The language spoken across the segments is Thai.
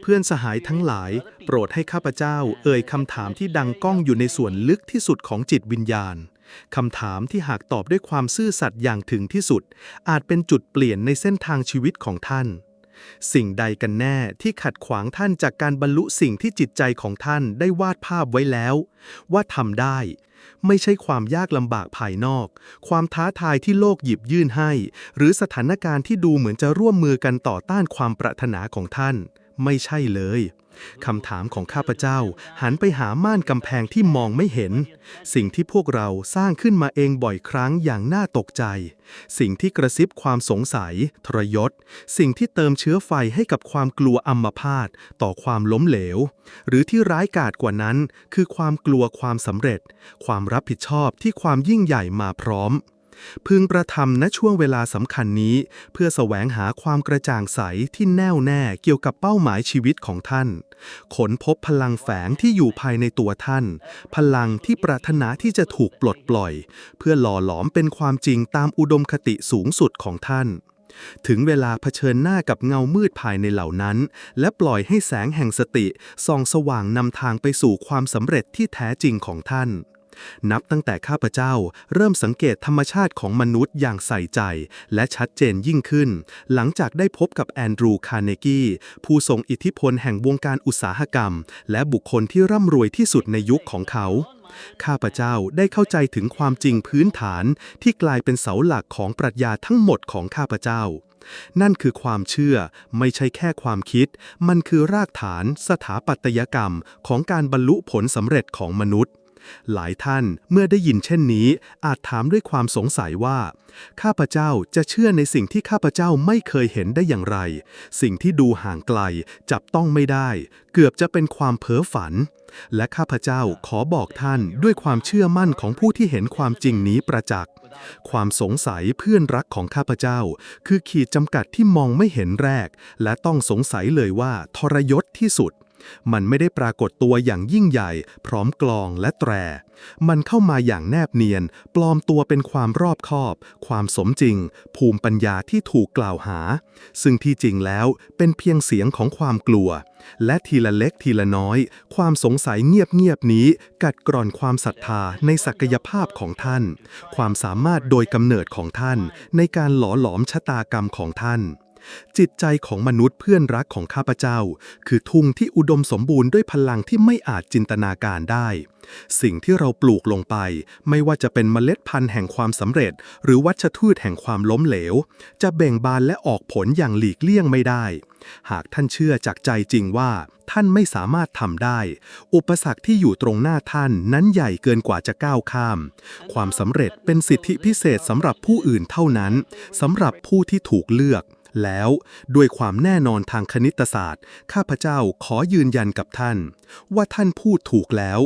เพื่อนสหายทั้งหลาย โปรดให้ข้าพเจ้า เอ่ยคำถามที่ดังก้องอยู่ในส่วนลึกที่สุดของจิตวิญญาณคำถามที่หากตอบด้วยความซื่อสัตย์อย่างถึงที่สุด อาจเป็นจุดเปลี่ยนในเส้นทางชีวิตของท่าน สิ่งใดกันแน่ที่ขัดขวางท่านจากการบรรลุสิ่งที่จิตใจของท่านได้วาดภาพไว้แล้ว ว่าทำได้ ไม่ใช่ความยากลำบากภายนอก ความท้าทายที่โลกหยิบยื่นให้ หรือสถานการณ์ที่ดูเหมือนจะร่วมมือกันต่อต้านความปรารถนาของท่าน ไม่ใช่เลยคำถามของข้าพเจ้าหันไปหาม่านกำแพงที่มองไม่เห็น สิ่งที่พวกเราสร้างขึ้นมาเองบ่อยครั้งอย่างน่าตกใจ สิ่งที่กระซิบความสงสัย ทรยศ สิ่งที่เติมเชื้อไฟให้กับความกลัวอัมพาตต่อความล้มเหลว หรือที่ร้ายกาจกว่านั้น คือความกลัวความสำเร็จ ความรับผิดชอบที่ความยิ่งใหญ่มาพร้อม พึงประทำณช่วงเวลาสำคัญนี้ เพื่อแสวงหาความกระจ่างใสที่แน่วแน่เกี่ยวกับเป้าหมายชีวิตของท่านค้นพบพลังแฝงที่อยู่ภายในตัวท่าน พลังที่ปรารถนาที่จะถูกปลดปล่อย เพื่อหล่อหลอมเป็นความจริงตามอุดมคติสูงสุดของท่านถึงเวลาเผชิญหน้ากับเงามืดภายในเหล่านั้น และปล่อยให้แสงแห่งสติส่องสว่างนำทางไปสู่ความสำเร็จที่แท้จริงของท่าน นับตั้งแต่ข้าพเจ้า เริ่มสังเกตธรรมชาติของมนุษย์อย่างใส่ใจ และชัดเจนยิ่งขึ้น หลังจากได้พบกับแอนดรูคาร์เนกีผู้ทรงอิทธิพลแห่งวงการอุตสาหกรรม และบุคคลที่ร่ำรวยที่สุดในยุคของเขาข้าพเจ้าได้เข้าใจถึงความจริงพื้นฐานที่กลายเป็นเสาหลักของปรัชญาทั้งหมดของข้าพเจ้า นั่นคือความเชื่อไม่ใช่แค่ความคิด มันคือรากฐานสถาปัตยกรรมของการบรรลุผลสำเร็จของมนุษย์ หลายท่านเมื่อได้ยินเช่นนี้ อาจถามด้วยความสงสัยว่า ข้าพเจ้าจะเชื่อในสิ่งที่ข้าพเจ้าไม่เคยเห็นได้อย่างไร สิ่งที่ดูห่างไกลจับต้องไม่ได้ เกือบจะเป็นความเพ้อฝัน และข้าพเจ้าขอบอกท่านด้วยความเชื่อมั่นของผู้ที่เห็นความจริงนี้ประจักษ์ความสงสัยเพื่อนรักของข้าพเจ้า คือขีดจำกัดที่มองไม่เห็นแรก และต้องสงสัยเลยว่าทรยศที่สุด มันไม่ได้ปรากฏตัวอย่างยิ่งใหญ่ พร้อมกลองและแตร มันเข้ามาอย่างแนบเนียน ปลอมตัวเป็นความรอบคอบ ความสมจริง ภูมิปัญญาที่ถูกกล่าวหา ซึ่งที่จริงแล้วเป็นเพียงเสียงของความกลัว และทีละเล็กทีละน้อย ความสงสัยเงียบๆนี้ กัดกร่อนความศรัทธาในศักยภาพของท่าน ความสามารถโดยกำเนิดของท่าน ในการหล่อหลอมชะตากรรมของท่าน จิตใจของมนุษย์เพื่อนรักของข้าพเจ้า คือทุ่งที่อุดมสมบูรณ์ด้วยพลังที่ไม่อาจจินตนาการได้ สิ่งที่เราปลูกลงไป ไม่ว่าจะเป็นเมล็ดพันธุ์แห่งความสำเร็จ หรือวัชพืชแห่งความล้มเหลว จะเบ่งบานและออกผลอย่างหลีกเลี่ยงไม่ได้ หากท่านเชื่อจากใจจริงว่า ท่านไม่สามารถทำได้ อุปสรรคที่อยู่ตรงหน้าท่านนั้นใหญ่เกินกว่าจะก้าวข้าม ความสำเร็จเป็นสิทธิพิเศษสำหรับผู้อื่นเท่านั้นสำหรับผู้ที่ถูกเลือก แล้วด้วยความแน่นอนทางคณิตศาสตร์ ข้าพเจ้าขอยืนยันกับท่าน ว่าท่านพูดถูกแล้ว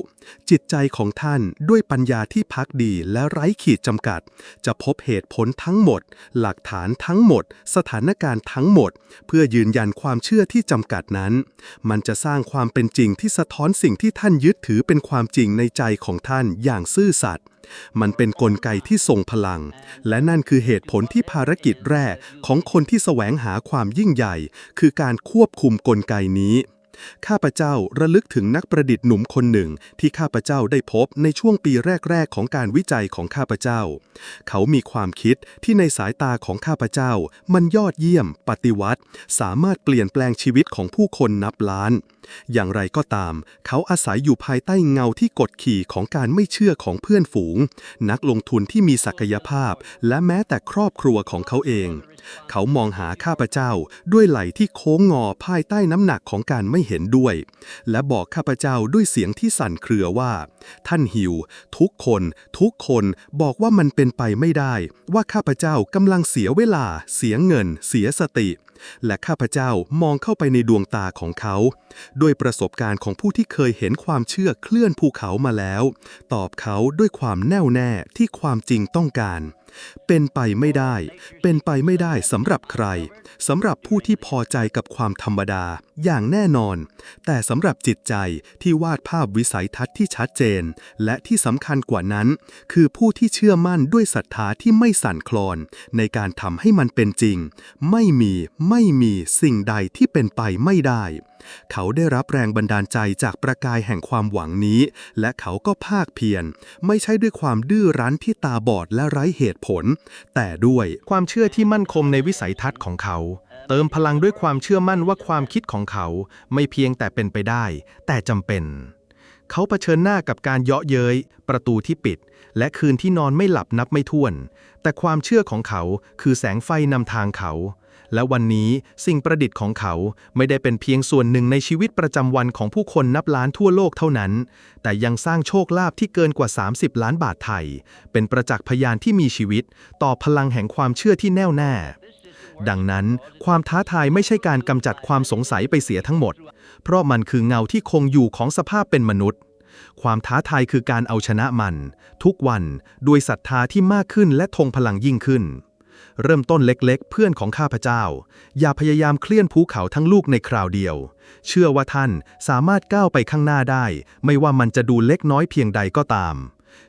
จิตใจของท่านด้วยปัญญาที่พักดีและไร้ขีดจำกัด จะพบเหตุผลทั้งหมด หลักฐานทั้งหมด สถานการณ์ทั้งหมด เพื่อยืนยันความเชื่อที่จำกัดนั้น มันจะสร้างความเป็นจริงที่สะท้อนสิ่งที่ท่านยึดถือเป็นความจริงในใจของท่านอย่างซื่อสัตย์ มันเป็นนกลไกที่ทรงพลัง และนั่นคือเหตุผลที่ภารกิจแรกของคนที่แสวงหาความยิ่งใหญ่ คือการควบคุมกลไกนี้ ข้าพเจ้าระลึกถึงนักประดิษฐ์หนุ่มคนหนึ่งที่ข้าพเจ้าได้พบในช่วงปีแรก ๆ ของการวิจัยของข้าพเจ้า เขามีความคิดที่ในสายตาของข้าพเจ้า มันยอดเยี่ยม ปฏิวัติ สามารถเปลี่ยนแปลงชีวิตของผู้คนนับล้าน อย่างไรก็ตาม เขาอาศัยอยู่ภายใต้เงาที่กดขี่ของการไม่เชื่อของเพื่อนฝูง นักลงทุนที่มีศักยภาพ และแม้แต่ครอบครัวของเขาเอง เขามองหาข้าพเจ้าด้วยไหลที่โค้งงอภายใต้น้ำหนักของการไม่เห็นด้วย และบอกข้าพเจ้าด้วยเสียงที่สั่นเครือว่า ท่านหิว ทุกคน ทุกคนบอกว่ามันเป็นไปไม่ได้ ว่าข้าพเจ้ากำลังเสียเวลา เสียเงิน เสียสติ และข้าพเจ้ามองเข้าไปในดวงตาของเขาด้วยประสบการณ์ของผู้ที่เคยเห็นความเชื่อเคลื่อนภูเขามาแล้ว ตอบเขาด้วยความแน่วแน่ที่ความจริงต้องการ เป็นไปไม่ได้ เป็นไปไม่ได้สำหรับใครสำหรับผู้ที่พอใจกับความธรรมดาอย่างแน่นอน แต่สำหรับจิตใจที่วาดภาพวิสัยทัศน์ที่ชัดเจน และที่สำคัญกว่านั้น คือผู้ที่เชื่อมั่นด้วยศรัทธาที่ไม่สั่นคลอน ในการทำให้มันเป็นจริง ไม่มีไม่มีสิ่งใดที่เป็นไปไม่ได้ เขาได้รับแรงบันดาลใจจากประกายแห่งความหวังนี้ และเขาก็ภาคเพียรไม่ใช่ด้วยความดื้อรั้นที่ตาบอดและไร้เหตุผล แต่ด้วยความเชื่อที่มั่นคงในวิสัยทัศน์ของเขา เติมพลังด้วยความเชื่อมั่นว่าความคิดของเขาไม่เพียงแต่เป็นไปได้ แต่จำเป็น เขาเผชิญหน้ากับการเยาะเย้ย ประตูที่ปิด และคืนที่นอนไม่หลับนับไม่ถ้วน แต่ความเชื่อของเขาคือแสงไฟนำทางเขา และวันนี้สิ่งประดิษฐ์ของเขาไม่ได้เป็นเพียงส่วนหนึ่งในชีวิตประจำวันของผู้คนนับล้านทั่วโลกเท่านั้น แต่ยังสร้างโชคลาภที่เกินกว่า 30 ล้านบาทไทย เป็นประจักษ์พยานที่มีชีวิต ต่อพลังแห่งความเชื่อที่แน่วแน่ดังนั้นความท้าทายไม่ใช่การกำจัดความสงสัยไปเสียทั้งหมด เพราะมันคือเงาที่คงอยู่ของสภาพเป็นมนุษย์ ความท้าทายคือการเอาชนะมัน ทุกวันด้วยศรัทธาที่มากขึ้นและทงพลังยิ่งขึ้น เริ่มต้นเล็กๆ เพื่อนของข้าพเจ้า อย่าพยายามเคลื่อนภูเขาทั้งลูกในคราวเดียว เชื่อว่าท่านสามารถก้าวไปข้างหน้าได้ ไม่ว่ามันจะดูเล็กน้อยเพียงใดก็ตาม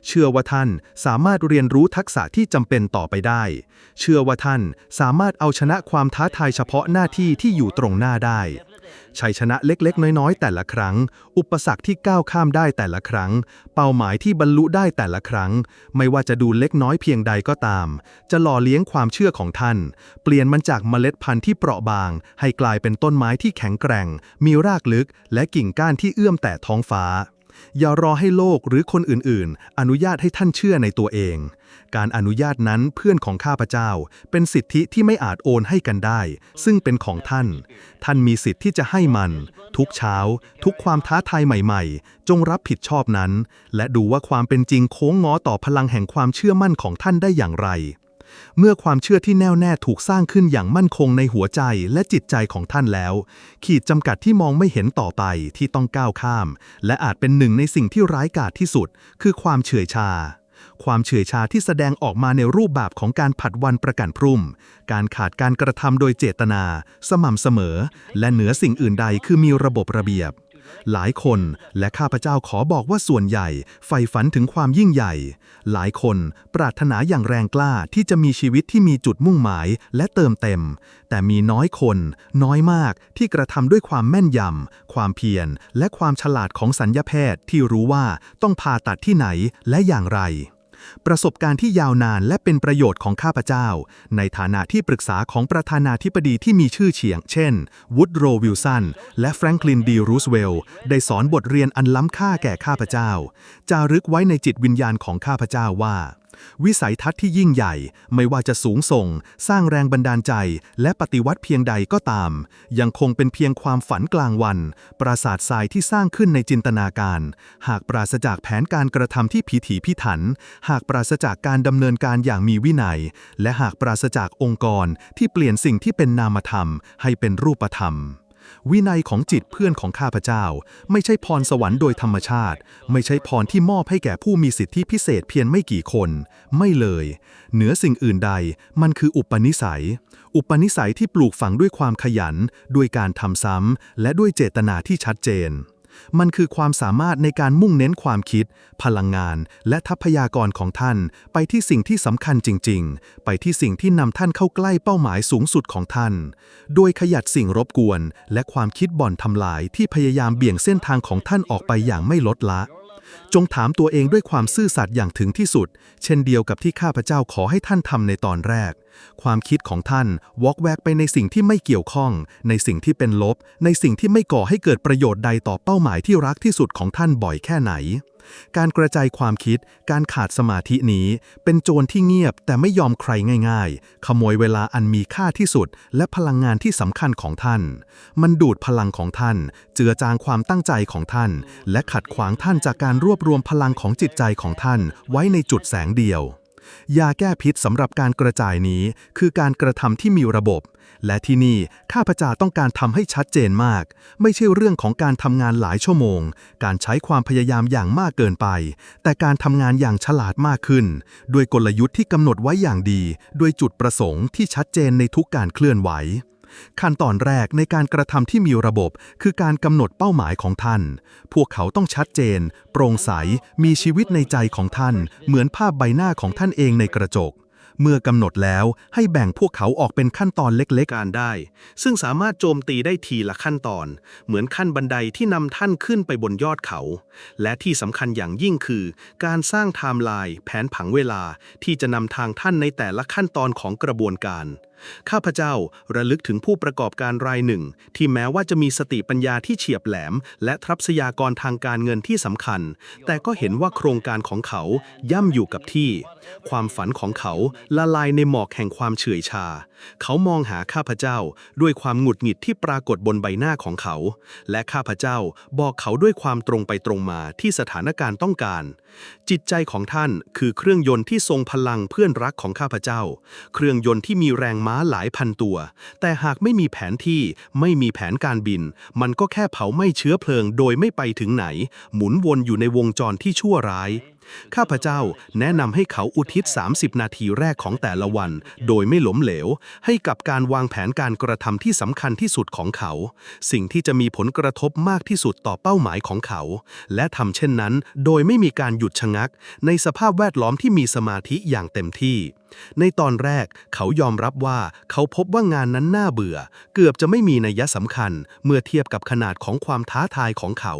เชื่อว่าท่านสามารถเรียนรู้ทักษะที่จำเป็นต่อไปได้ เชื่อว่าท่านสามารถเอาชนะความท้าทายเฉพาะหน้าที่ที่อยู่ตรงหน้าได้ชัยชนะเล็กๆ น้อยๆ แต่ละครั้ง อุปสรรคที่ก้าวข้ามได้แต่ละครั้ง เป้าหมายที่บรรลุได้แต่ละครั้ง ไม่ว่าจะดูเล็กน้อยเพียงใดก็ตาม จะหล่อเลี้ยงความเชื่อของท่าน เปลี่ยนมันจากเมล็ดพันธุ์ที่เปราะบาง ให้กลายเป็นต้นไม้ที่แข็งแกร่ง มีรากลึก และกิ่งก้านที่เอื้อมแต่ท้องฟ้า อย่ารอให้โลกหรือคนอื่นๆ อนุญาตให้ท่านเชื่อในตัวเอง การอนุญาตนั้นเพื่อนของข้าพเจ้า เป็นสิทธิที่ไม่อาจโอนให้กันได้ ซึ่งเป็นของท่าน ท่านมีสิทธิ์ที่จะให้มัน ทุกเช้า ทุกความท้าทายใหม่ๆ จงรับผิดชอบนั้น และดูว่าความเป็นจริงโค้งง้อต่อพลังแห่งความเชื่อมั่นของท่านได้อย่างไร เมื่อความเชื่อที่แน่วแน่ถูกสร้างขึ้นอย่างมั่นคงในหัวใจและจิตใจของท่านแล้ว ขีดจำกัดที่มองไม่เห็นต่อไปที่ต้องก้าวข้าม และอาจเป็นหนึ่งในสิ่งที่ร้ายกาจที่สุด คือความเฉื่อยชา ความเฉื่อยชาที่แสดงออกมาในรูปแบบของการผัดวันประกันพรุ่มการขาดการกระทำโดยเจตนา สม่ำเสมอ และเหนือสิ่งอื่นใดคือมีระบบระเบียบ หลายคนและข้าพเจ้าขอบอกว่าส่วนใหญ่ใฝ่ฝันถึงความยิ่งใหญ่ หลายคนปรารถนาอย่างแรงกล้าที่จะมีชีวิตที่มีจุดมุ่งหมายและเติมเต็ม แต่มีน้อยคน น้อยมากที่กระทำด้วยความแม่นยำความเพียรและความฉลาดของสัญญาแพทย์ที่รู้ว่าต้องผ่าตัดที่ไหนและอย่างไร ประสบการณ์ที่ยาวนานและเป็นประโยชน์ของข้าพเจ้า ในฐานะที่ปรึกษาของประธานาธิบดีที่มีชื่อเฉียง เช่น วูดโรวิลสัน และแฟรงคลินดีรูสเวลล์ได้สอนบทเรียนอันล้ำค่าแก่ข้าพเจ้า จารึกไว้ในจิตวิญญาณของข้าพเจ้าว่า วิสัยทัศน์ที่ยิ่งใหญ่ไม่ว่าจะสูงส่ง สร้างแรงบันดาลใจ และปฏิวัติเพียงใดก็ตาม ยังคงเป็นเพียงความฝันกลางวัน ปราสาททรายที่สร้างขึ้นในจินตนาการ หากปราศจากแผนการกระทำที่พิถีพิถัน หากปราศจากการดำเนินการอย่างมีวินัย และหากปราศจากองค์กรที่เปลี่ยนสิ่งที่เป็นนามธรรม ให้เป็นรูปธรรม วินัยของจิตเพื่อนของข้าพเจ้า ไม่ใช่พรสวรรค์โดยธรรมชาติ ไม่ใช่พรที่มอบให้แก่ผู้มีสิทธิพิเศษเพียงไม่กี่คน ไม่เลย เหนือสิ่งอื่นใด มันคืออุปนิสัย อุปนิสัยที่ปลูกฝังด้วยความขยัน ด้วยการทำซ้ำและด้วยเจตนาที่ชัดเจน มันคือความสามารถในการมุ่งเน้นความคิด พลังงาน และทรัพยากรของท่าน ไปที่สิ่งที่สำคัญจริง ๆ ไปที่สิ่งที่นำท่านเข้าใกล้เป้าหมายสูงสุดของท่าน โดยขยัดสิ่งรบกวน และความคิดบ่อนทำลายที่พยายามเบี่ยงเส้นทางของท่านออกไปอย่างไม่ลดละ จงถามตัวเองด้วยความซื่อสัตย์อย่างถึงที่สุด เช่นเดียวกับที่ข้าพเจ้าขอให้ท่านทำในตอนแรก ความคิดของท่านวอกแวกไปในสิ่งที่ไม่เกี่ยวข้อง ในสิ่งที่เป็นลบ ในสิ่งที่ไม่ก่อให้เกิดประโยชน์ใดต่อเป้าหมายที่รักที่สุดของท่านบ่อยแค่ไหน การกระจายความคิด การขาดสมาธินี้ เป็นโจรที่เงียบแต่ไม่ยอมใครง่ายๆ ขโมยเวลาอันมีค่าที่สุด และพลังงานที่สำคัญของท่าน มันดูดพลังของท่าน เจือจางความตั้งใจของท่าน และขัดขวางท่านจากการรวบรวมพลังของจิตใจของท่าน ไว้ในจุดแสงเดียว ยาแก้พิษสำหรับการกระจายนี้คือการกระทำที่มีระบบ และที่นี่ข้าพเจ้าต้องการทำให้ชัดเจนมาก ไม่ใช่เรื่องของการทำงานหลายชั่วโมง การใช้ความพยายามอย่างมากเกินไป แต่การทำงานอย่างฉลาดมากขึ้น ด้วยกลยุทธ์ที่กำหนดไว้อย่างดี ด้วยจุดประสงค์ที่ชัดเจนในทุกการเคลื่อนไหว ขั้นตอนแรกในการกระทำที่มีระบบ คือการกำหนดเป้าหมายของท่าน พวกเขาต้องชัดเจน โปร่งใส มีชีวิตในใจของท่าน เหมือนภาพใบหน้าของท่านเองในกระจกเมื่อกำหนดแล้วให้แบ่งพวกเขาออกเป็นขั้นตอนเล็กๆการได้ ซึ่งสามารถโจมตีได้ทีละขั้นตอน เหมือนขั้นบันไดที่นำท่านขึ้นไปบนยอดเขา และที่สำคัญอย่างยิ่งคือ การสร้างไทม์ไลน์แผนผังเวลาที่จะนำทางท่านในแต่ละขั้นตอนของกระบวนการ ข้าพเจ้าระลึกถึงผู้ประกอบการรายหนึ่ง ที่แม้ว่าจะมีสติปัญญาที่เฉียบแหลม และทรัพยากรทางการเงินที่สำคัญ แต่ก็เห็นว่าโครงการของเขาย่ำอยู่กับที่ ความฝันของเขาละลายในหมอกแห่งความเฉื่อยชา เขามองหาข้าพเจ้าด้วยความหงุดหงิดที่ปรากฏบนใบหน้าของเขา และข้าพเจ้าบอกเขาด้วยความตรงไปตรงมาที่สถานการณ์ต้องการ จิตใจของท่านคือเครื่องยนต์ที่ทรงพลังเพื่อนรักของข้าพเจ้า เครื่องยนต์ที่มีแรงม้าหลายพันตัว แต่หากไม่มีแผนที่ไม่มีแผนการบิน มันก็แค่เผาไหม้เชื้อเพลิงโดยไม่ไปถึงไหน หมุนวนอยู่ในวงจรที่ชั่วร้าย ข้าพเจ้าแนะนำให้เขาอุทิศ 30 นาทีแรกของแต่ละวัน โดยไม่หลมเหลว ให้กับการวางแผนการกระทำที่สำคัญที่สุดของเขา สิ่งที่จะมีผลกระทบมากที่สุดต่อเป้าหมายของเขา และทำเช่นนั้น โดยไม่มีการหยุดชะงัก ในสภาพแวดล้อมที่มีสมาธิอย่างเต็มที่ในตอนแรกเขายอมรับว่าเขาพบว่างานนั้นน่าเบื่อ เกือบจะไม่มีนัยสำคัญ เมื่อเทียบกับขนาดของความท้าทายของเขา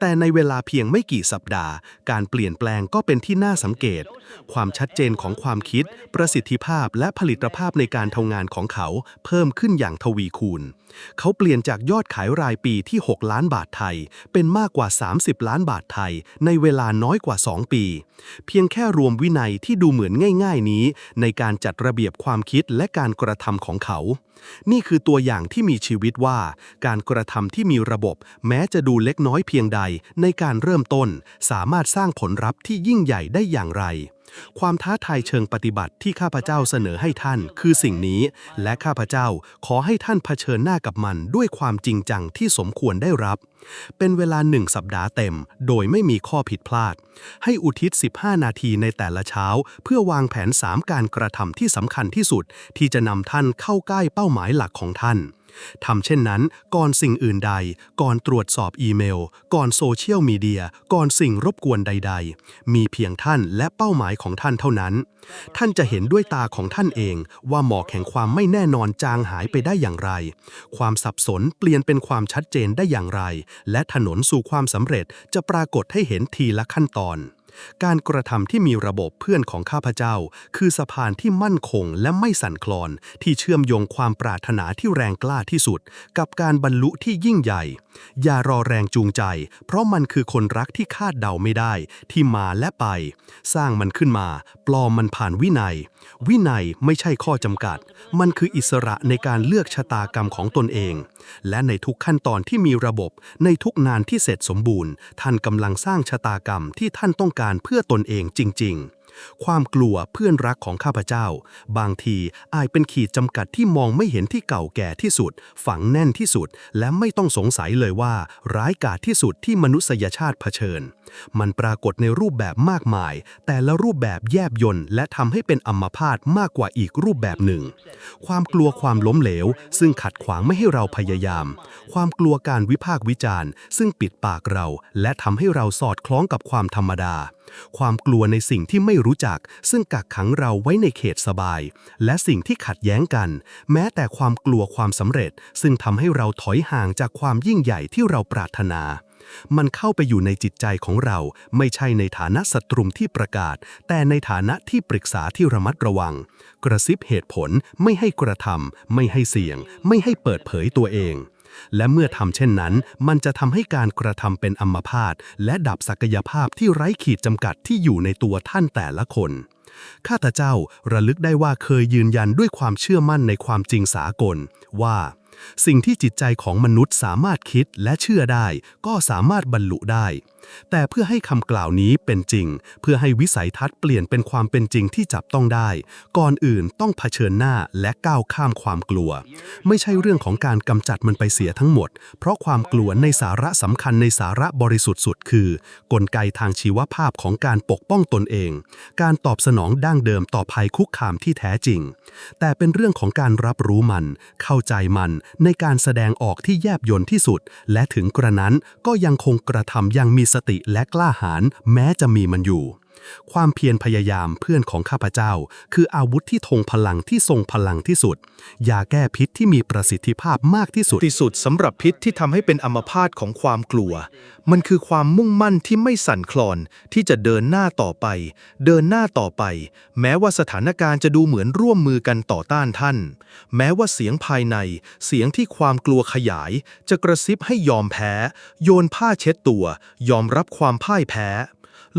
แต่ในเวลาเพียงไม่กี่สัปดาห์ การเปลี่ยนแปลงก็เป็นที่น่าสังเกต ความชัดเจนของความคิด ประสิทธิภาพและผลิตภาพในการทำงานของเขา เพิ่มขึ้นอย่างทวีคูณ เขาเปลี่ยนจากยอดขายรายปีที่ 6 ล้านบาทไทย เป็นมากกว่า 30 ล้านบาทไทย ในเวลาน้อยกว่า 2 ปี เพียงแค่รวมวินัยที่ดูเหมือนง่าย ๆ นี้ในการจัดระเบียบความคิดและการกระทำของเขา นี่คือตัวอย่างที่มีชีวิตว่า การกระทำที่มีระบบ แม้จะดูเล็กน้อยเพียงใด ในการเริ่มต้น สามารถสร้างผลลัพธ์ที่ยิ่งใหญ่ได้อย่างไร ความท้าทายเชิงปฏิบัติที่ข้าพเจ้าเสนอให้ท่าน คือสิ่งนี้ และข้าพเจ้าขอให้ท่านเผชิญหน้ากับมันด้วยความจริงจังที่สมควรได้รับ เป็นเวลาหนึ่งสัปดาห์เต็ม โดยไม่มีข้อผิดพลาด ให้อุทิศ 15 นาทีในแต่ละเช้า เพื่อวางแผน 3 การกระทำที่สำคัญที่สุด ที่จะนำท่านเข้าใกล้เป้าหมายหลักของท่านทำเช่นนั้น ก่อนสิ่งอื่นใด ก่อนตรวจสอบอีเมล ก่อนโซเชียลมีเดีย ก่อนสิ่งรบกวนใด ๆ มีเพียงท่านและเป้าหมายของท่านเท่านั้น ท่านจะเห็นด้วยตาของท่านเองว่าหมอกแห่งความไม่แน่นอนจางหายไปได้อย่างไร ความสับสนเปลี่ยนเป็นความชัดเจนได้อย่างไรและถนนสู่ความสำเร็จจะปรากฏให้เห็นทีละขั้นตอน การกระทำที่มีระบบเพื่อนของข้าพเจ้า คือสะพานที่มั่นคงและไม่สั่นคลอน ที่เชื่อมโยงความปรารถนาที่แรงกล้าที่สุด กับการบรรลุที่ยิ่งใหญ่ อย่ารอแรงจูงใจ เพราะมันคือคนรักที่คาดเดาไม่ได้ ที่มาและไป สร้างมันขึ้นมา ปลอมมันผ่านวินัย วินัยไม่ใช่ข้อจำกัด มันคืออิสระในการเลือกชะตากรรมของตนเอง และในทุกขั้นตอนที่มีระบบ ในทุกงานที่เสร็จสมบูรณ์ ท่านกำลังสร้างชะตากรรมที่ท่านต้องการเพื่อตนเองจริง ๆ ความกลัวเพื่อนรักของข้าพเจ้า บางทีอาจเป็นขีดจำกัดที่มองไม่เห็นที่เก่าแก่ที่สุด ฝังแน่นที่สุด และไม่ต้องสงสัยเลยว่า ร้ายกาจที่สุดที่มนุษยชาติเผชิญ มันปรากฏในรูปแบบมากมาย แต่ละรูปแบบแยบยนต์และทำให้เป็นอัมพาตมากกว่าอีกรูปแบบหนึ่ง ความกลัวความล้มเหลว ซึ่งขัดขวางไม่ให้เราพยายาม ความกลัวการวิพากษ์วิจารณ์ ซึ่งปิดปากเรา และทำให้เราสอดคล้องกับความธรรมดา ความกลัวในสิ่งที่ไม่รู้จัก ซึ่งกักขังเราไว้ในเขตสบาย และสิ่งที่ขัดแย้งกัน แม้แต่ความกลัวความสำเร็จ ซึ่งทำให้เราถอยห่างจากความยิ่งใหญ่ที่เราปรารถนา มันเข้าไปอยู่ในจิตใจของเรา ไม่ใช่ในฐานะศัตรูที่ประกาศ แต่ในฐานะที่ปรึกษาที่ระมัดระวัง กระซิบเหตุผลไม่ให้กระทำไม่ให้เสี่ยง ไม่ให้เปิดเผยตัวเอง และเมื่อทำเช่นนั้น มันจะทำให้การกระทำเป็นอัมพาตและดับศักยภาพที่ไร้ขีดจำกัดที่อยู่ในตัวท่านแต่ละคน ข้าแต่เจ้าระลึกได้ว่าเคยยืนยันด้วยความเชื่อมั่นในความจริงสากล ว่า สิ่งที่จิตใจของมนุษย์สามารถคิดและเชื่อได้ ก็สามารถบรรลุได้ แต่เพื่อให้คำกล่าวนี้เป็นจริง เพื่อให้วิสัยทัศน์เปลี่ยนเป็นความเป็นจริงที่จับต้องได้ ก่อนอื่นต้องเผชิญหน้าและก้าวข้ามความกลัว ไม่ใช่เรื่องของการกำจัดมันไปเสียทั้งหมด เพราะความกลัวในสาระสำคัญในสาระบริสุทธิ์สุดคือ กลไกทางชีวภาพของการปกป้องตนเอง การตอบสนองดั้งเดิมต่อภัยคุกคามที่แท้จริง แต่เป็นเรื่องของการรับรู้มัน เข้าใจมันในการแสดงออกที่แยบยลที่สุด และถึงกระนั้นก็ยังคงกระทำอยังมีสติและกล้าหาญแม้จะมีมันอยู่ ความเพียรพยายามเพื่อนของข้าพเจ้า คืออาวุธที่ทงพลังที่ทรงพลังที่สุด ยาแก้พิษที่มีประสิทธิภาพมากที่สุด ที่สุดสำหรับพิษที่ทำให้เป็นอัมพาตของความกลัว มันคือความมุ่งมั่นที่ไม่สั่นคลอน ที่จะเดินหน้าต่อไป เดินหน้าต่อไป แม้ว่าสถานการณ์จะดูเหมือนร่วมมือกันต่อต้านท่าน แม้ว่าเสียงภายใน เสียงที่ความกลัวขยาย จะกระซิบให้ยอมแพ้ โยนผ้าเช็ดตัว ยอมรับความพ่ายแพ้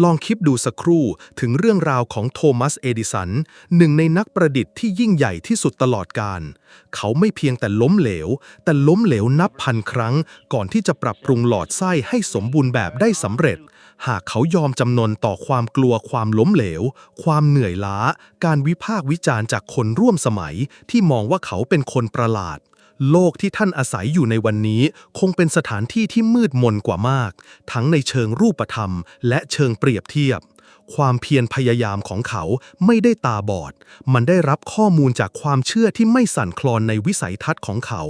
ลองคิดดูสักครู่ถึงเรื่องราวของโทมัส เอดิสัน หนึ่งในนักประดิษฐ์ที่ยิ่งใหญ่ที่สุดตลอดกาลเขาไม่เพียงแต่ล้มเหลว แต่ล้มเหลวนับพันครั้ง ก่อนที่จะปรับปรุงหลอดไส้ให้สมบูรณ์แบบได้สำเร็จ หากเขายอมจำนนต่อความกลัวความล้มเหลว ความเหนื่อยล้า การวิพากษ์วิจารณ์จากคนร่วมสมัยที่มองว่าเขาเป็นคนประหลาด โลกที่ท่านอาศัยอยู่ในวันนี้ คงเป็นสถานที่ที่มืดมนกว่ามาก ทั้งในเชิงรูปธรรม และเชิงเปรียบเทียบ ความเพียรพยายามของเขาไม่ได้ตาบอด มันได้รับข้อมูลจากความเชื่อที่ไม่สั่นคลอนในวิสัยทัศน์ของเขา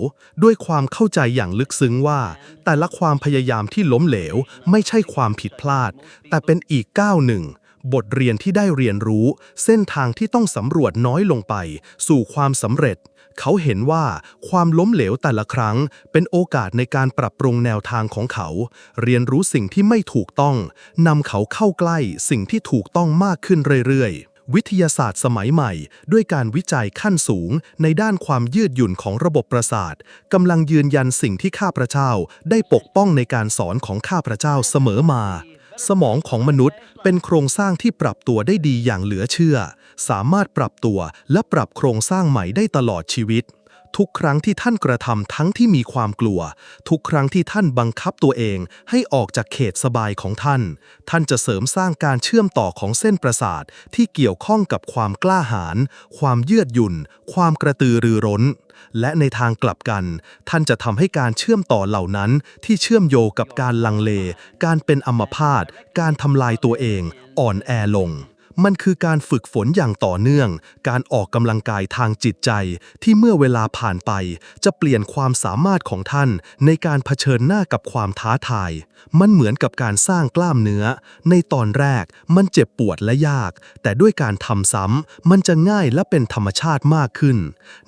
ด้วยความเข้าใจอย่างลึกซึ้งว่า แต่ละความพยายามที่ล้มเหลว ไม่ใช่ความผิดพลาด แต่เป็นอีกก้าวหนึ่งบทเรียนที่ได้เรียนรู้ เส้นทางที่ต้องสำรวจน้อยลงไป สู่ความสำเร็จ เขาเห็นว่าความล้มเหลวแต่ละครั้ง เป็นโอกาสในการปรับปรุงแนวทางของเขา เรียนรู้สิ่งที่ไม่ถูกต้องนำเขาเข้าใกล้สิ่งที่ถูกต้องมากขึ้นเรื่อยๆวิทยาศาสตร์สมัยใหม่ ด้วยการวิจัยขั้นสูง ในด้านความยืดหยุ่นของระบบประสาทกำลังยืนยันสิ่งที่ข้าพระเจ้า ได้ปกป้องในการสอนของข้าพระเจ้าเสมอมา สมองของมนุษย์เป็นโครงสร้างที่ปรับตัวได้ดีอย่างเหลือเชื่อ สามารถปรับตัวและปรับโครงสร้างใหม่ได้ตลอดชีวิต ทุกครั้งที่ท่านกระทำทั้งที่มีความกลัว ทุกครั้งที่ท่านบังคับตัวเองให้ออกจากเขตสบายของท่าน ท่านจะเสริมสร้างการเชื่อมต่อของเส้นประสาทที่เกี่ยวข้องกับความกล้าหาญความยืดหยุ่น ความกระตือรือร้น และในทางกลับกัน ท่านจะทำให้การเชื่อมต่อเหล่านั้น ที่เชื่อมโยงกับการลังเล การเป็นอัมพาตการทำลายตัวเอง อ่อนแอลง มันคือการฝึกฝนอย่างต่อเนื่อง การออกกำลังกายทางจิตใจ ที่เมื่อเวลาผ่านไป จะเปลี่ยนความสามารถของท่าน ในการเผชิญหน้ากับความท้าทาย มันเหมือนกับการสร้างกล้ามเนื้อ ในตอนแรกมันเจ็บปวดและยาก แต่ด้วยการทำซ้ำมันจะง่ายและเป็นธรรมชาติมากขึ้น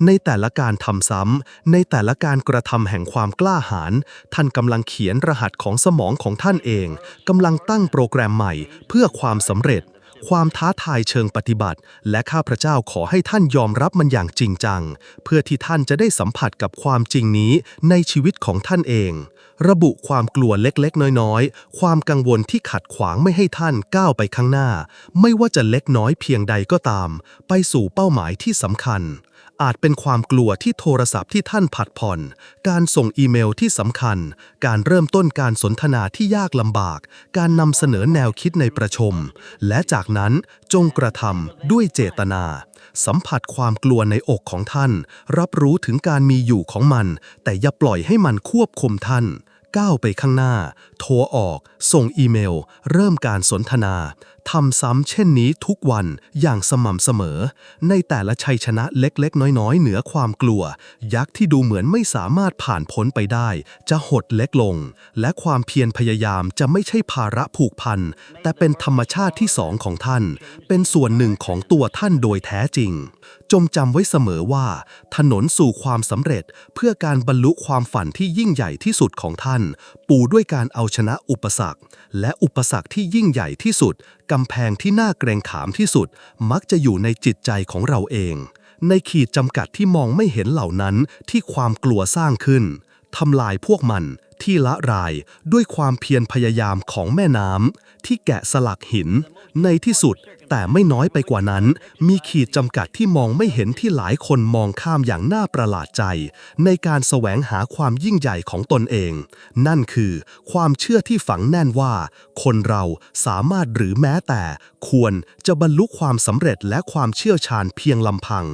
ในแต่ละการทำซ้ำในแต่ละการกระทำแห่งความกล้าหาญท่านกำลังเขียนรหัสของสมองของท่านเองกำลังตั้งโปรแกรมใหม่ เพื่อความสำเร็จ ความท้าทายเชิงปฏิบัติ และข้าพระเจ้าขอให้ท่านยอมรับมันอย่างจริงจัง เพื่อที่ท่านจะได้สัมผัสกับความจริงนี้ในชีวิตของท่านเอง ระบุความกลัวเล็กๆ น้อยๆ ความกังวลที่ขัดขวางไม่ให้ท่านก้าวไปข้างหน้า ไม่ว่าจะเล็กน้อยเพียงใดก็ตาม ไปสู่เป้าหมายที่สำคัญ อาจเป็นความกลัวที่โทรศัพท์ที่ท่านผัดผ่อน การส่งอีเมลที่สำคัญ การเริ่มต้นการสนทนาที่ยากลำบาก การนำเสนอแนวคิดในประชุมและจากนั้นจงกระทำด้วยเจตนา สัมผัสความกลัวในอกของท่าน รับรู้ถึงการมีอยู่ของมัน แต่อย่าปล่อยให้มันควบคุมท่าน ก้าวไปข้างหน้า โทรออก ส่งอีเมล เริ่มการสนทนาทำซ้ำเช่นนี้ทุกวันอย่างสม่ำเสมอ ในแต่ละชัยชนะเล็กๆ น้อยๆ เหนือความกลัว ยักษ์ที่ดูเหมือนไม่สามารถผ่านพ้นไปได้ จะหดเล็กลง และความเพียรพยายามจะไม่ใช่ภาระผูกพัน แต่เป็นธรรมชาติที่สองของท่าน เป็นส่วนหนึ่งของตัวท่านโดยแท้จริง จงจำไว้เสมอว่า ถนนสู่ความสำเร็จเพื่อการบรรลุความฝันที่ยิ่งใหญ่ที่สุดของท่าน ปูด้วยการเอาชนะอุปสรรค และอุปสรรคที่ยิ่งใหญ่ที่สุดกำแพงที่น่าเกรงขามที่สุด มักจะอยู่ในจิตใจของเราเอง ในขีดจำกัดที่มองไม่เห็นเหล่านั้นที่ความกลัวสร้างขึ้นทำลายพวกมันที่ละรายด้วยความเพียรพยายามของแม่น้ำที่แกะสลักหิน ในที่สุด แต่ไม่น้อยไปกว่านั้น มีขีดจำกัดที่มองไม่เห็นที่หลายคนมองข้ามอย่างน่าประหลาดใจ ในการแสวงหาความยิ่งใหญ่ของตนเอง นั่นคือ ความเชื่อที่ฝังแน่นว่า คนเราสามารถหรือแม้แต่ ควรจะบรรลุความสำเร็จและความเชี่ยวชาญเพียงลำพัง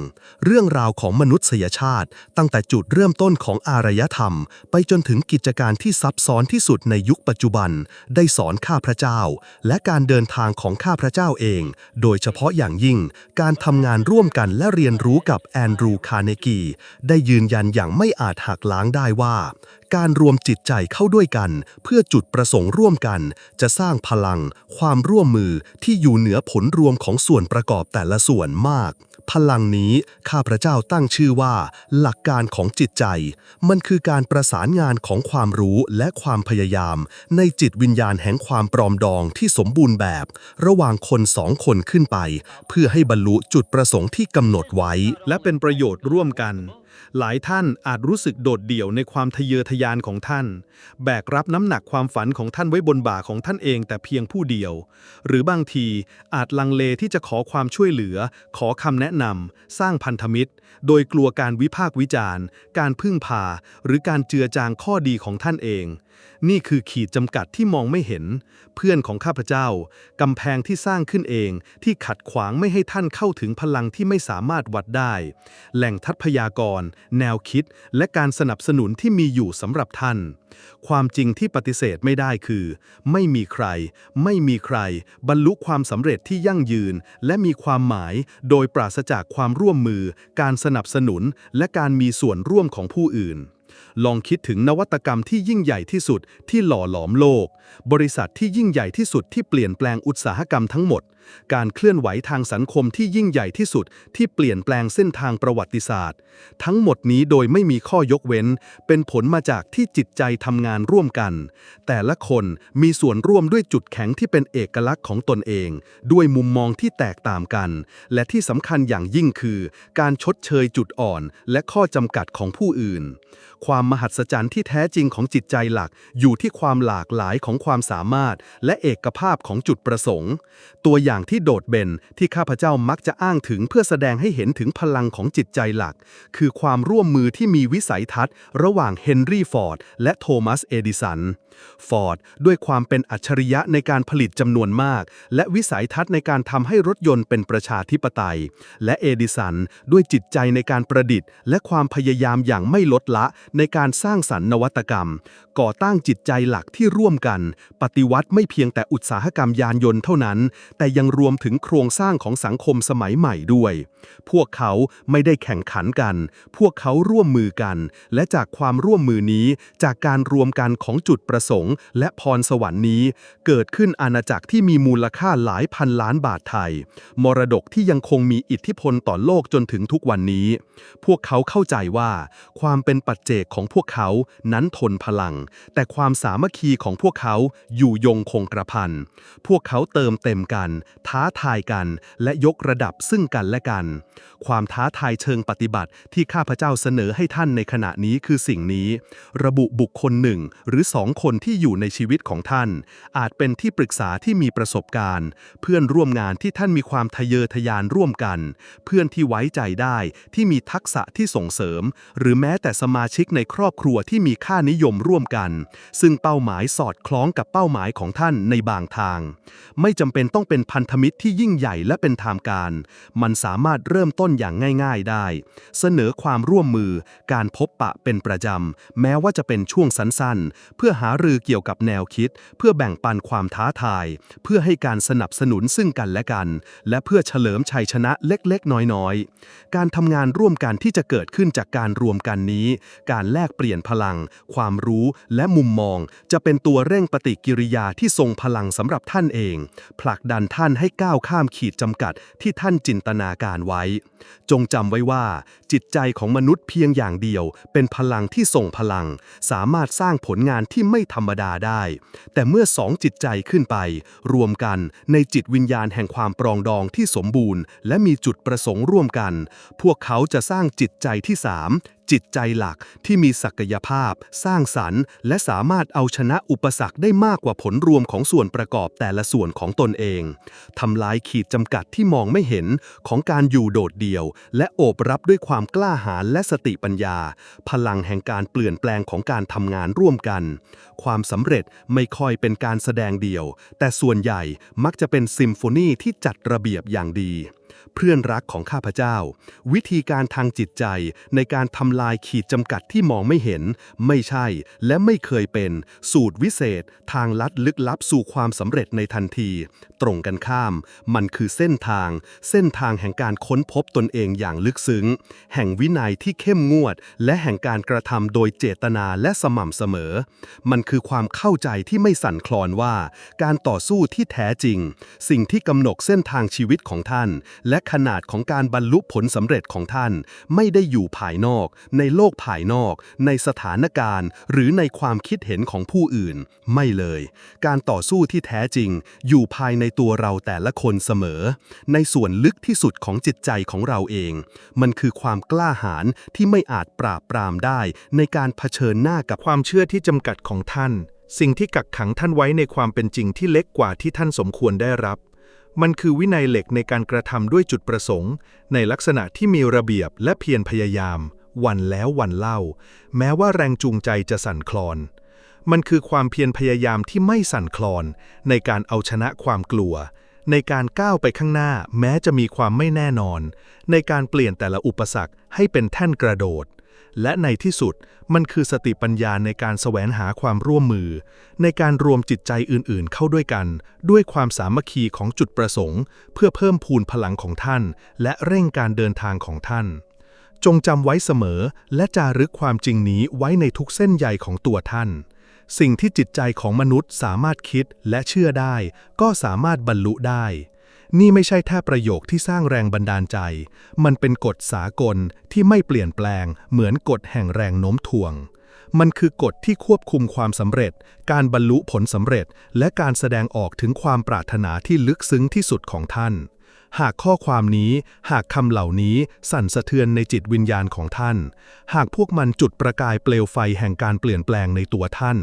เรื่องราวของมนุษยชาติ ตั้งแต่จุดเริ่มต้นของอารยธรรม ไปจนถึงกิจการที่ซับซ้อนที่สุดในยุคปัจจุบัน ได้สอนข้าพระเจ้า และการเดินทางของข้าพระเจ้าเองโดยเฉพาะอย่างยิ่งการทำงานร่วมกันและเรียนรู้กับแอนดรูว์คาร์เนกี ได้ยืนยันอย่างไม่อาจหักล้างได้ว่าการรวมจิตใจเข้าด้วยกัน เพื่อจุดประสงค์ร่วมกัน จะสร้างพลัง ความร่วมมือที่อยู่เหนือผลรวมของส่วนประกอบแต่ละส่วนมาก พลังนี้ข้าพระเจ้าตั้งชื่อว่า หลักการของจิตใจ มันคือการประสานงานของความรู้และความพยายาม ในจิตวิญญาณแห่งความปรอมดองที่สมบูรณ์แบบ ระหว่างคนสองคนขึ้นไป เพื่อให้บรรลุจุดประสงค์ที่กำหนดไว้ และเป็นประโยชน์ร่วมกัน หลายท่านอาจรู้สึกโดดเดี่ยวในความทะเยอทะยานของท่าน แบกรับน้ำหนักความฝันของท่านไว้บนบ่าของท่านเองแต่เพียงผู้เดียว หรือบางทีอาจลังเลที่จะขอความช่วยเหลือ ขอคำแนะนำสร้างพันธมิตร โดยกลัวการวิพากษ์วิจารณ์ การพึ่งพา หรือการเจือจางข้อดีของท่านเอง นี่คือขีดจำกัดที่มองไม่เห็น เพื่อนของข้าพเจ้ากำแพงที่สร้างขึ้นเอง ที่ขัดขวางไม่ให้ท่านเข้าถึงพลังที่ไม่สามารถวัดได้ แหล่งทัพยากร แนวคิด และการสนับสนุนที่มีอยู่สำหรับท่าน ความจริงที่ปฏิเสธไม่ได้คือ ไม่มีใคร ไม่มีใคร บรรลุความสำเร็จที่ยั่งยืน และมีความหมาย โดยปราศจากความร่วมมือ การสนับสนุน และการมีส่วนร่วมของผู้อื่น ลองคิดถึงนวัตกรรมที่ยิ่งใหญ่ที่สุดที่หล่อหลอมโลกบริษัทที่ยิ่งใหญ่ที่สุดที่เปลี่ยนแปลงอุตสาหกรรมทั้งหมด การเคลื่อนไหวทางสังคมที่ยิ่งใหญ่ที่สุดที่เปลี่ยนแปลงเส้นทางประวัติศาสตร์ ทั้งหมดนี้โดยไม่มีข้อยกเว้น เป็นผลมาจากที่จิตใจทำงานร่วมกัน แต่ละคนมีส่วนร่วมด้วยจุดแข็งที่เป็นเอกลักษณ์ของตนเอง ด้วยมุมมองที่แตกต่างกัน และที่สำคัญอย่างยิ่งคือ การชดเชยจุดอ่อน และข้อจำกัดของผู้อื่น ความมหัศจรรย์ที่แท้จริงของจิตใจหลักอยู่ที่ความหลากหลายของความสามารถ และเอกภาพของจุดประสงค์ ตัวอย่างที่โดดเด่นที่ข้าพเจ้ามักจะอ้างถึงเพื่อแสดงให้เห็นถึงพลังของจิตใจหลัก คือความร่วมมือที่มีวิสัยทัศน์ ระหว่างเฮนรี่ฟอร์ดและโทมัสเอดิสันฟอร์ดด้วยความเป็นอัจฉริยะในการผลิตจำนวนมาก และวิสัยทัศน์ในการทำให้รถยนต์เป็นประชาธิปไตย และเอดิสันด้วยจิตใจในการประดิษฐ์ และความพยายามอย่างไม่ลดละในการสร้างสรรค์นวัตกรรม ก่อตั้งจิตใจหลักที่ร่วมกันปฏิวัติไม่เพียงแต่อุตสาหกรรมยานยนต์เท่านั้น แต่ยังรวมถึงโครงสร้างของสังคมสมัยใหม่ด้วย พวกเขาไม่ได้แข่งขันกัน พวกเขาร่วมมือกัน และจากความร่วมมือนี้จากการรวมกันของจุดประสงค์ และพรสวรรค์นี้ เกิดขึ้นอาณาจักรที่มีมูลค่าหลายพันล้านบาทไทย มรดกที่ยังคงมีอิทธิพลต่อโลกจนถึงทุกวันนี้ พวกเขาเข้าใจว่า ความเป็นปัจเจกของพวกเขานั้นทนพลัง แต่ความสามัคคีของพวกเขาอยู่ยงคงกระพัน พวกเขาเติมเต็มกัน ท้าทายกัน และยกระดับซึ่งกันและกัน ความท้าทายเชิงปฏิบัติที่ข้าพเจ้าเสนอให้ท่านในขณะนี้คือสิ่งนี้ ระบุบุคคลหนึ่งหรือสองคนที่อยู่ในชีวิตของท่าน อาจเป็นที่ปรึกษาที่มีประสบการณ์ เพื่อนร่วมงานที่ท่านมีความทะเยอทะยานร่วมกัน เพื่อนที่ไว้ใจได้ที่มีทักษะที่ส่งเสริม หรือแม้แต่สมาชิกในครอบครัวที่มีค่านิยมร่วมกัน ซึ่งเป้าหมายสอดคล้องกับเป้าหมายของท่านในบางทาง ไม่จำเป็นต้องเป็นพันธมิตรที่ยิ่งใหญ่และเป็นทางการ มันสามารถเริ่มต้นอย่างง่ายๆได้ เสนอความร่วมมือ การพบปะเป็นประจำ แม้ว่าจะเป็นช่วงสั้นๆ เพื่อหารือเกี่ยวกับแนวคิด เพื่อแบ่งปันความท้าทาย เพื่อให้การสนับสนุนซึ่งกันและกัน และเพื่อเฉลิมชัยชนะเล็กๆ น้อยๆ การทำงานร่วมกันที่จะเกิดขึ้นจากการรวมกันนี้ การแลกเปลี่ยนพลัง ความรู้และมุมมอง จะเป็นตัวเร่งปฏิกิริยาที่ทรงพลังสำหรับท่านเอง ผลักดันท่านให้ก้าวข้ามขีดจำกัดที่ท่านจินตนาการไว้ จงจำไว้ว่า จิตใจของมนุษย์เพียงอย่างเดียว เป็นพลังที่ส่งพลัง สามารถสร้างผลงานที่ไม่ธรรมดาได้ แต่เมื่อสองจิตใจขึ้นไป รวมกันในจิตวิญญาณแห่งความปรองดองที่สมบูรณ์ และมีจุดประสงค์ร่วมกัน พวกเขาจะสร้างจิตใจที่สาม จิตใจหลักที่มีศักยภาพ สร้างสรรค์ และสามารถเอาชนะอุปสรรคได้มากกว่าผลรวมของส่วนประกอบแต่ละส่วนของตนเองทำลายขีดจำกัดที่มองไม่เห็นของการอยู่โดดเดี่ยว และโอบรับด้วยความกล้าหาญและสติปัญญา พลังแห่งการเปลี่ยนแปลงของการทำงานร่วมกัน ความสำเร็จไม่ค่อยเป็นการแสดงเดี่ยว แต่ส่วนใหญ่มักจะเป็นซิมโฟนีที่จัดระเบียบอย่างดี เพื่อนรักของข้าพเจ้า วิธีการทางจิตใจในการทำลายขีดจำกัดที่มองไม่เห็น ไม่ใช่และไม่เคยเป็น สูตรวิเศษ ทางลัดลึกลับสู่ความสำเร็จในทันที ตรงกันข้าม มันคือเส้นทาง เส้นทางแห่งการค้นพบตนเองอย่างลึกซึ้ง แห่งวินัยที่เข้มงวด และแห่งการกระทำโดยเจตนาและสม่ำเสมอ มันคือความเข้าใจที่ไม่สั่นคลอนว่า การต่อสู้ที่แท้จริง สิ่งที่กำหนดเส้นทางชีวิตของท่านและขนาดของการบรรลุผลสำเร็จของท่าน ไม่ได้อยู่ภายนอก ในโลกภายนอก ในสถานการณ์ หรือในความคิดเห็นของผู้อื่น ไม่เลย การต่อสู้ที่แท้จริง อยู่ภายในตัวเราแต่ละคนเสมอ ในส่วนลึกที่สุดของจิตใจของเราเอง มันคือความกล้าหาญที่ไม่อาจปราบปรามได้ในการเผชิญหน้ากับความเชื่อที่จำกัดของท่าน สิ่งที่กักขังท่านไว้ในความเป็นจริงที่เล็กกว่าที่ท่านสมควรได้รับ มันคือวินัยเหล็กในการกระทำด้วยจุดประสงค์ ในลักษณะที่มีระเบียบและเพียรพยายาม วันแล้ววันเล่า แม้ว่าแรงจูงใจจะสั่นคลอน มันคือความเพียรพยายามที่ไม่สั่นคลอน ในการเอาชนะความกลัว ในการก้าวไปข้างหน้า แม้จะมีความไม่แน่นอน ในการเปลี่ยนแต่ละอุปสรรคให้เป็นแท่นกระโดด และในที่สุดมันคือสติปัญญาในการแสวงหาความร่วมมือ ในการรวมจิตใจอื่นๆ เข้าด้วยกัน ด้วยความสามัคคีของจุดประสงค์ เพื่อเพิ่มพูนพลังของท่าน และเร่งการเดินทางของท่าน จงจำไว้เสมอและจารึกความจริงนี้ไว้ในทุกเส้นใยของตัวท่าน สิ่งที่จิตใจของมนุษย์สามารถคิดและเชื่อได้ ก็สามารถบรรลุได้ นี่ไม่ใช่แค่ประโยคที่สร้างแรงบันดาลใจ มันเป็นกฎสากลที่ไม่เปลี่ยนแปลง เหมือนกฎแห่งแรงโน้มถ่วง มันคือกฎที่ควบคุมความสำเร็จ การบรรลุผลสำเร็จ และการแสดงออกถึงความปรารถนาที่ลึกซึ้งที่สุดของท่าน หากข้อความนี้ หากคำเหล่านี้สั่นสะเทือนในจิตวิญญาณของท่าน หากพวกมันจุดประกายเปลวไฟแห่งการเปลี่ยนแปลงในตัวท่าน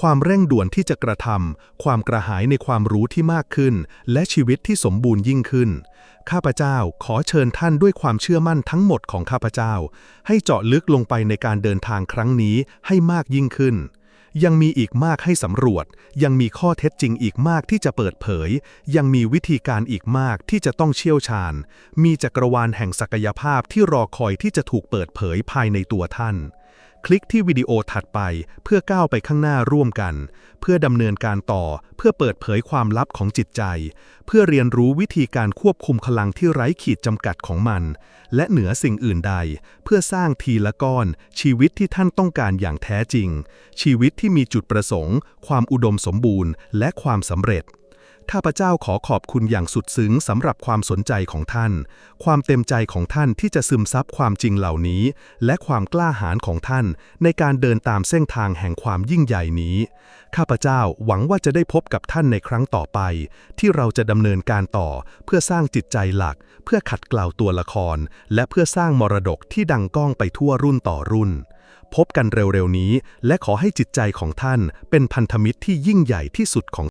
ความเร่งด่วนที่จะกระทำความกระหายในความรู้ที่มากขึ้น และชีวิตที่สมบูรณ์ยิ่งขึ้น ข้าพเจ้าขอเชิญท่านด้วยความเชื่อมั่นทั้งหมดของข้าพเจ้า ให้เจาะลึกลงไปในการเดินทางครั้งนี้ให้มากยิ่งขึ้น ยังมีอีกมากให้สำรวจ ยังมีข้อเท็จจริงอีกมากที่จะเปิดเผย ยังมีวิธีการอีกมากที่จะต้องเชี่ยวชาญ มีจักรวาลแห่งศักยภาพที่รอคอยที่จะถูกเปิดเผยภายในตัวท่าน คลิกที่วิดีโอถัดไปเพื่อก้าวไปข้างหน้าร่วมกัน เพื่อดำเนินการต่อเพื่อเปิดเผยความลับของจิตใจ เพื่อเรียนรู้วิธีการควบคุมพลังที่ไร้ขีดจำกัดของมัน และเหนือสิ่งอื่นใด เพื่อสร้างทีละก้อน ชีวิตที่ท่านต้องการอย่างแท้จริง ชีวิตที่มีจุดประสงค์ ความอุดมสมบูรณ์ และความสำเร็จ ข้าพเจ้าขอขอบคุณอย่างสุดซึ้งสำหรับความสนใจของท่าน ความเต็มใจของท่านที่จะซึมซับความจริงเหล่านี้ และความกล้าหาญของท่าน ในการเดินตามเส้นทางแห่งความยิ่งใหญ่นี้ ข้าพเจ้าหวังว่าจะได้พบกับท่านในครั้งต่อไป ที่เราจะดำเนินการต่อ เพื่อสร้างจิตใจหลัก เพื่อขัดเกลาตัวละคร และเพื่อสร้างมรดกที่ดังก้องไปทั่วรุ่นต่อรุ่น พบกันเร็วๆนี้ และขอให้จิตใจของท่านเป็นพันธมิตรที่ยิ่งใหญ่ที่สุดของ